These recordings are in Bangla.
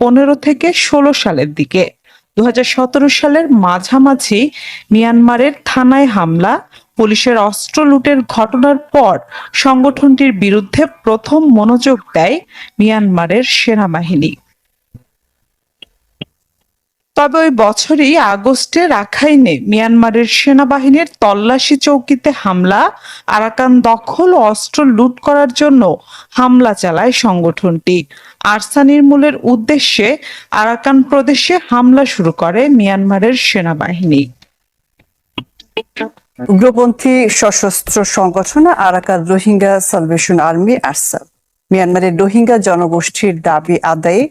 পনেরো থেকে ষোলো সালের দিকে। দু হাজার সতেরো সালের মাঝামাঝি মিয়ানমারের থানায় হামলা, পুলিশের অস্ত্র লুটের ঘটনার পর সংগঠনটির বিরুদ্ধে প্রথম মনোযোগ দেয় মিয়ানমারের সেনাবাহিনী। তবে ওই বছরই আগস্টে রাখাইনে মিয়ানমারের সেনাবাহিনীর তল্লাশি চৌকিতে হামলা, আরাকান দখল ও অস্ত্র লুট করার জন্য হামলা চালায় সংগঠনটি। আরসা নির্মূলের উদ্দেশ্যে আরাকান প্রদেশে হামলা শুরু করে মিয়ানমারের সেনাবাহিনী। উগ্রপন্থী সশস্ত্র সংগঠন Arakan Rohingya Salvation Army, ARSA. মিয়ানমারের রোহিঙ্গা জনগোষ্ঠীর দাবি আদায়ে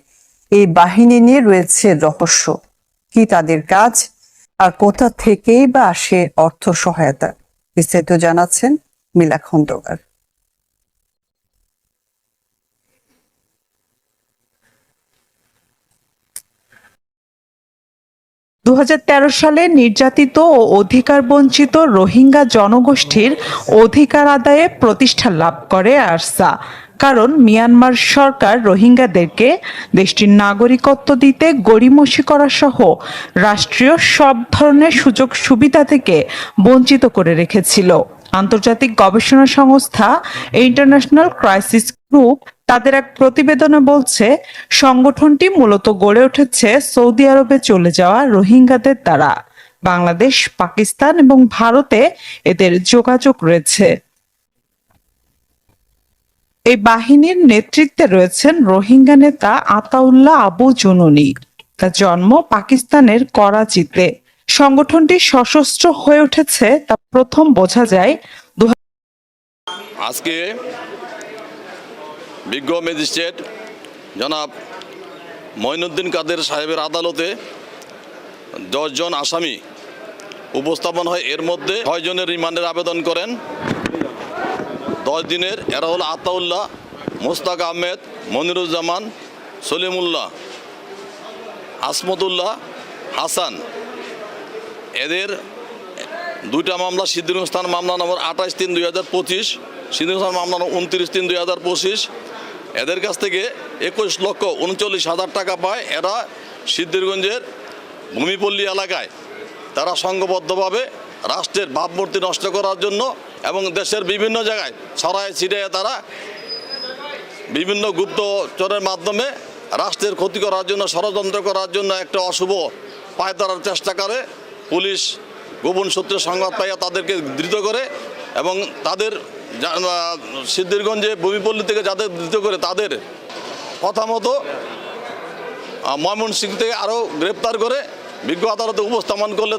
এই বাহিনী নিয়ে রয়েছে রহস্য। কি তাদের কাজ আর কোথা থেকেই বা আসে অর্থ সহায়তা বিস্তারিত জানাচ্ছেন মিলা খন্দকার। দু সালে নির্যাতিত ও অধিকার বঞ্চিত রোহিঙ্গা জনগোষ্ঠীর অধিকার আদায়ে প্রতিষ্ঠা লাভ করে আরসা। কারণ মিয়ানমার সরকার রোহিঙ্গাদেরকে দেশটির নাগরিকত্ব দিতে গড়িমসি করা সহ রাষ্ট্রীয় সব ধরনের সুযোগ সুবিধা থেকে বঞ্চিত করে রেখেছিল। আন্তর্জাতিক গবেষণা সংস্থা ইন্টারন্যাশনাল ক্রাইসিস গ্রুপ তাদের এক প্রতিবেদনে বলছে, সংগঠনটি মূলত গড়ে উঠেছে সৌদি আরবে চলে যাওয়া রোহিঙ্গাদের দ্বারা। বাংলাদেশ, পাকিস্তান এবং ভারতে এদের যোগাযোগ রয়েছে। এই বাহিনীর নেতৃত্বে রয়েছেন রোহিঙ্গা নেতা আতাউল্লাহ আবু জুনুনি। তার জন্ম পাকিস্তানের করাচিতে। সংগঠনটি সশস্ত্র হয়ে উঠেছে, তা প্রথম বোঝা যায় আজকে বিজ্ঞ ম্যাজিস্ট্রেট জনাব মঈনুদ্দিন কাদের সাহেবের আদালতে দশজন আসামি উপস্থাপন হয়। এর মধ্যে ছয়জনের রিমান্ডের আবেদন করেন। দশ দিনের এরা হল আতাউল্লাহ, মোস্তাক আহমেদ, মনিরুজ্জামান, সলিমুল্লাহ, আসমতুল্লাহ, হাসান। এদের দুইটা মামলা, সিদ্দিকুস্তান মামলা নম্বর আঠাশ তিন দুই হাজার পঁচিশ, সিদ্দিকুস্তান মামলা নম্বর উনত্রিশ তিন দুই হাজার পঁচিশ। এদের কাছ থেকে একুশ লক্ষ উনচল্লিশ হাজার টাকা পায় এরা সিদ্ধিরগঞ্জের ভূমিপল্লী এলাকায়। তারা সংঘবদ্ধভাবে রাষ্ট্রের ভাবমূর্তি নষ্ট করার জন্য এবং দেশের বিভিন্ন জায়গায় ছড়ায় ছিটিয়ে তারা বিভিন্ন গুপ্তচরের মাধ্যমে রাষ্ট্রের ক্ষতি করার জন্য, ষড়যন্ত্র করার জন্য একটা অশুভ পায়তারার চেষ্টা করে। পুলিশ, গোপন সূত্রে সংবাদ পাইয়া তাদেরকে ধৃত করে এবং তাদের সিদ্ধিরগঞ্জে ভূমিপল্লী থেকে যাদের ধৃত করে তাদের কথা মতো থেকে আরও গ্রেপ্তার করে বিজ্ঞ আদালতে উপস্থাপন করলে